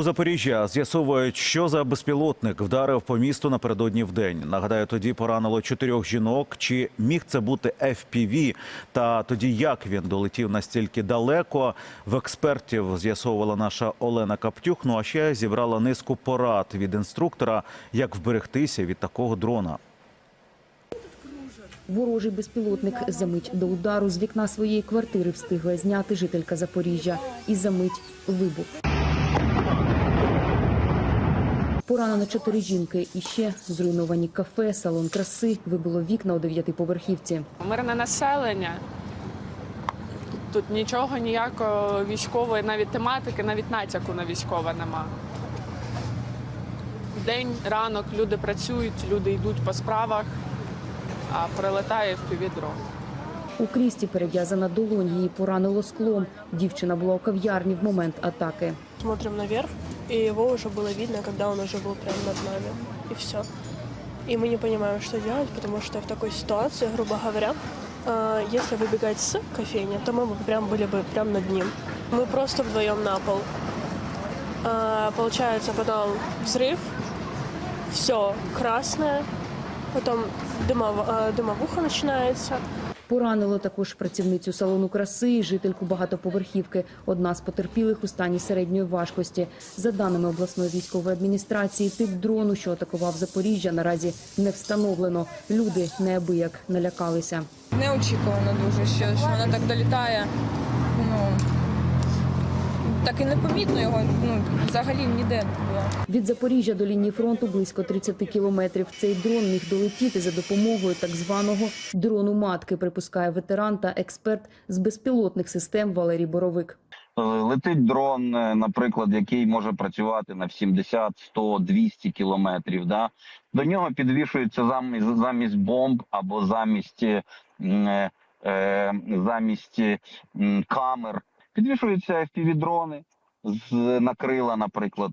У Запоріжжя з'ясовують, що за безпілотник вдарив по місту напередодні в день. Нагадаю, тоді поранило чотирьох жінок. Чи міг це бути FPV? Та тоді як він долетів настільки далеко? В експертів з'ясовувала наша Олена Каптюх. Ну а ще зібрала низку порад від інструктора, як вберегтися від такого дрона. Ворожий безпілотник за мить до удару з вікна своєї квартири встигла зняти жителька Запоріжжя. І за мить вибух. Поранено чотири жінки. І ще зруйновані кафе, салон краси, вибило вікна у дев'ятиповерхівці. Мирне населення. Тут нічого, ніякого військової, навіть тематики, навіть натяку на військове нема. День, ранок, люди працюють, люди йдуть по справах, а прилетає в дрон. У крісті перев'язана долонь, її поранило склом. Дівчина була у кав'ярні в момент атаки. Смотрим наверх, и его уже было видно, когда он уже был прямо над нами. И все. И мы не понимаем, что делать, потому что в такой ситуации, грубо говоря, э, если выбегать с кофейни, то мы бы прям были бы прям над ним. Мы просто вдвоем на пол. Э, Получается потом взрыв, все красное, потом дымов- э, дымовуха начинается. Поранило також працівницю салону краси і жительку багатоповерхівки. Одна з потерпілих у стані середньої важкості. За даними обласної військової адміністрації, тип дрону, що атакував Запоріжжя, наразі не встановлено. Люди неабияк налякалися. неочікувано дуже, що, що вона так долітає. Так і непомітно його ну, взагалі ніде не було. Від Запоріжжя до лінії фронту близько 30 кілометрів. Цей дрон міг долетіти за допомогою так званого дрону матки, припускає ветеран та експерт з безпілотних систем Валерій Боровик. Е, Летить дрон, е, наприклад, який може працювати на 70, 100, 200 кілометрів. Да? До нього підвішується замість, замість бомб або замість, е, е, замість камер. Підвішуються FPV-дрони з накрила, наприклад.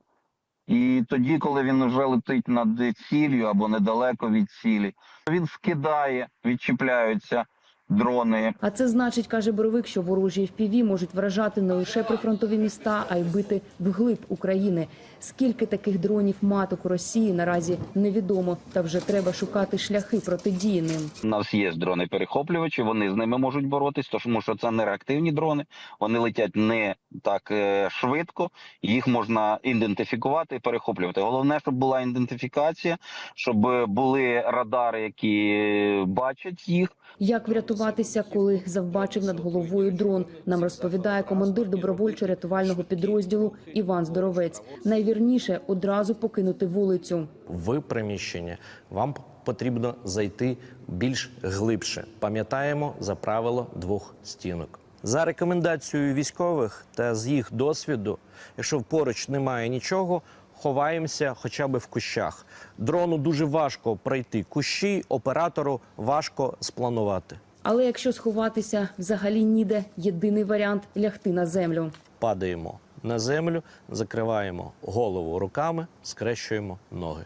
І тоді, коли він вже летить над ціллю або недалеко від цілі, він скидає, відчіпляються дрони, А це значить, каже Боровик, що ворожі FPV можуть вражати не лише прифронтові міста, а й бити вглиб України. Скільки таких дронів маток у Росії наразі невідомо, та вже треба шукати шляхи протидії ним. У нас є дрони перехоплювачі, вони з ними можуть боротись, тому що це не реактивні дрони. Вони летять не так е, швидко. Їх можна ідентифікувати і перехоплювати. Головне, щоб була ідентифікація, щоб е, були радари, які е, бачать їх. Як врятуватися, коли завбачив над головою дрон? Нам розповідає командир добровольчо-рятувального підрозділу Іван Здоровець. Найвірніше одразу покинути вулицю. в приміщення, вам потрібно зайти більш глибше. Пам'ятаємо за правило двох стінок. За рекомендацією військових та з їх досвіду, якщо поруч немає нічого, ховаємося хоча б в кущах. Дрону дуже важко пройти кущі, оператору важко спланувати. Але якщо сховатися взагалі ніде, єдиний варіант лягти на землю. Падаємо на землю, закриваємо голову руками, скрещуємо ноги.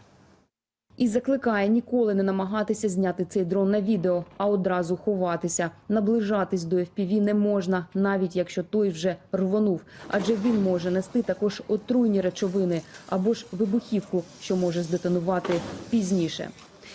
І закликає ніколи не намагатися зняти цей дрон на відео, а одразу ховатися. Наближатись до FPV не можна, навіть якщо той вже рвонув, адже він може нести також отруйні речовини або ж вибухівку, що може здетонувати пізніше.